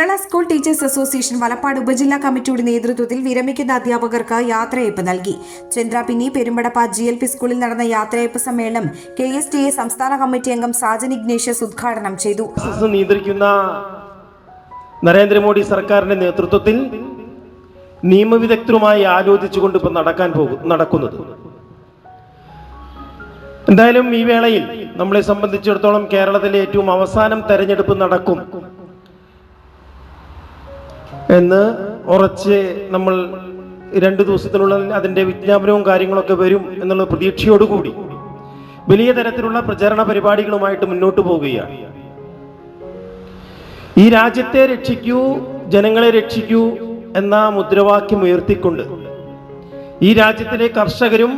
Kerala school teachers association Valappad ഉപജില്ലാ കമ്മിറ്റിയുടെ നേതൃത്വത്തിൽ വിരമിക്കുന്ന അധ്യാപകർക്ക് യാത്രയയപ്പ് നൽകി. Chandrapinni Perumpadappa G L P സ്കൂളിൽ നടന്ന യാത്രയയപ്പ് സമ്മേളനം കെ എസ് ടി എ സംസ്ഥാന കമ്മിറ്റി അംഗം സാജൻ ഇഗ്നേഷ്യസ് ഉദ്ഘാടനം ചെയ്തു. നിയന്ത്രിക്കുന്ന നരേന്ദ്രമോദി സർക്കാരിന്റെ നേതൃത്വത്തിൽ നിയമവിദഗ്ധരുമായി ആലോചിച്ചുകൊണ്ട് ഇപ്പം നടക്കാൻ പോകും നടക്കുന്നത്. എന്തായാലും ഈ വേളയിൽ നമ്മളെ സംബന്ധിച്ചിടത്തോളം കേരളത്തിലെ ഏറ്റവും അവസാനം തെരഞ്ഞെടുപ്പ് നടക്കും. എന്ന് ഉറച്ച് നമ്മൾ രണ്ടു ദിവസത്തിനുള്ളിൽ അതിന്റെ വിജ്ഞാപനവും കാര്യങ്ങളൊക്കെ വരും എന്നുള്ള പ്രതീക്ഷയോടുകൂടി വലിയ തരത്തിലുള്ള പ്രചരണ പരിപാടികളുമായിട്ട് മുന്നോട്ട് പോവുകയാണ്. ഈ രാജ്യത്തെ രക്ഷിക്കൂ ജനങ്ങളെ രക്ഷിക്കൂ എന്ന മുദ്രാവാക്യം ഉയർത്തിക്കൊണ്ട് ഈ രാജ്യത്തിലെ കർഷകരും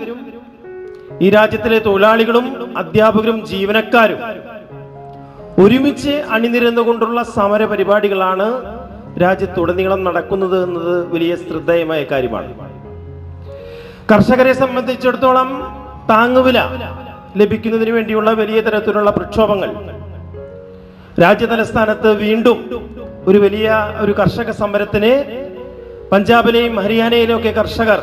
ഈ രാജ്യത്തിലെ തൊഴിലാളികളും അധ്യാപകരും ജീവനക്കാരും ഒരുമിച്ച് അണിനിരന്നുകൊണ്ടുള്ള സമര പരിപാടികളാണ് രാജ്യത്തുടനീളം നടക്കുന്നത് എന്നത് വലിയ ശ്രദ്ധേയമായ കാര്യമാണ്. കർഷകരെ സംബന്ധിച്ചിടത്തോളം താങ്ങുവില ലഭിക്കുന്നതിന് വേണ്ടിയുള്ള വലിയ തരത്തിലുള്ള പ്രക്ഷോഭങ്ങൾ. രാജ്യതലസ്ഥാനത്ത് വീണ്ടും ഒരു വലിയ ഒരു കർഷക സമരത്തിന് പഞ്ചാബിലെയും ഹരിയാനയിലും ഒക്കെ കർഷകർ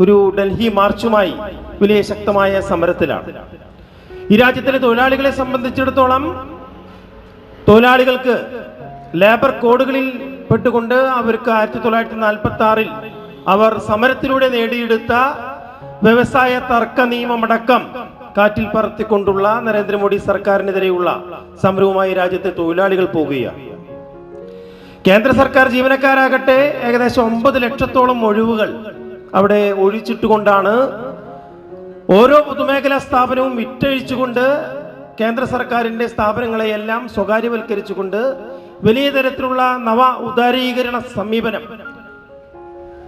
ഒരു ഡൽഹി മാർച്ചുമായി വലിയ ശക്തമായ സമരത്തിലാണ്. ഈ രാജ്യത്തിലെ തൊഴിലാളികളെ സംബന്ധിച്ചിടത്തോളം തൊഴിലാളികൾക്ക് ലേബർ കോഡുകളിൽ പെട്ടുകൊണ്ട് അവർക്ക് ആയിരത്തി തൊള്ളായിരത്തി നാൽപ്പത്തി ആറിൽ അവർ സമരത്തിലൂടെ നേടിയെടുത്ത വ്യവസായ തർക്ക നിയമമടക്കം കാറ്റിൽ പറത്തിക്കൊണ്ടുള്ള നരേന്ദ്രമോദി സർക്കാരിനെതിരെയുള്ള സമരവുമായി രാജ്യത്തെ തൊഴിലാളികൾ പോവുകയാണ്. കേന്ദ്ര സർക്കാർ ജീവനക്കാരാകട്ടെ ഏകദേശം ഒമ്പത് ലക്ഷത്തോളം ഒഴിവുകൾ അവിടെ ഒഴിച്ചിട്ടുകൊണ്ടാണ് ഓരോ പൊതുമേഖലാ സ്ഥാപനവും വിറ്റഴിച്ചുകൊണ്ട് കേന്ദ്ര സർക്കാരിന്റെ സ്ഥാപനങ്ങളെയെല്ലാം സ്വകാര്യവൽക്കരിച്ചുകൊണ്ട് വലിയ തരത്തിലുള്ള നവ ഉദാരീകരണ സമീപനം.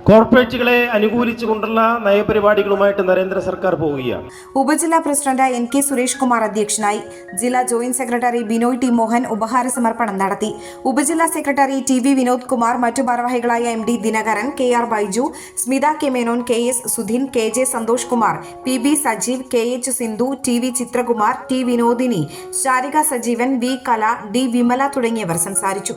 കോർപ്പറേറ്റുകളെ അനുകൂലിച്ചുകൊണ്ടുള്ള നയപരിപാടികളുമായിട്ട് നരേന്ദ്ര സർക്കാർ പോവുകയാണ്. ഉപജില്ലാ president N K Suresh Kumar അധ്യക്ഷനായി ജില്ലാ joint secretary Binoy T Mohan ഉപഹാര സമർപ്പണം നടത്തി. ഉപജില്ലാ secretary T V Vinod Kumar മറ്റു ഭാരവാഹികളായ M D Dinakaran K R Baiju Smitha K Menon K S Sudhin K J Santhosh Kumar P B Sajeev K H Sindhu T V Chithrakumar T Vinodini Sharika Sajeevan V Kala D Vimala തുടങ്ങിയവർ സംസാരിച്ചു.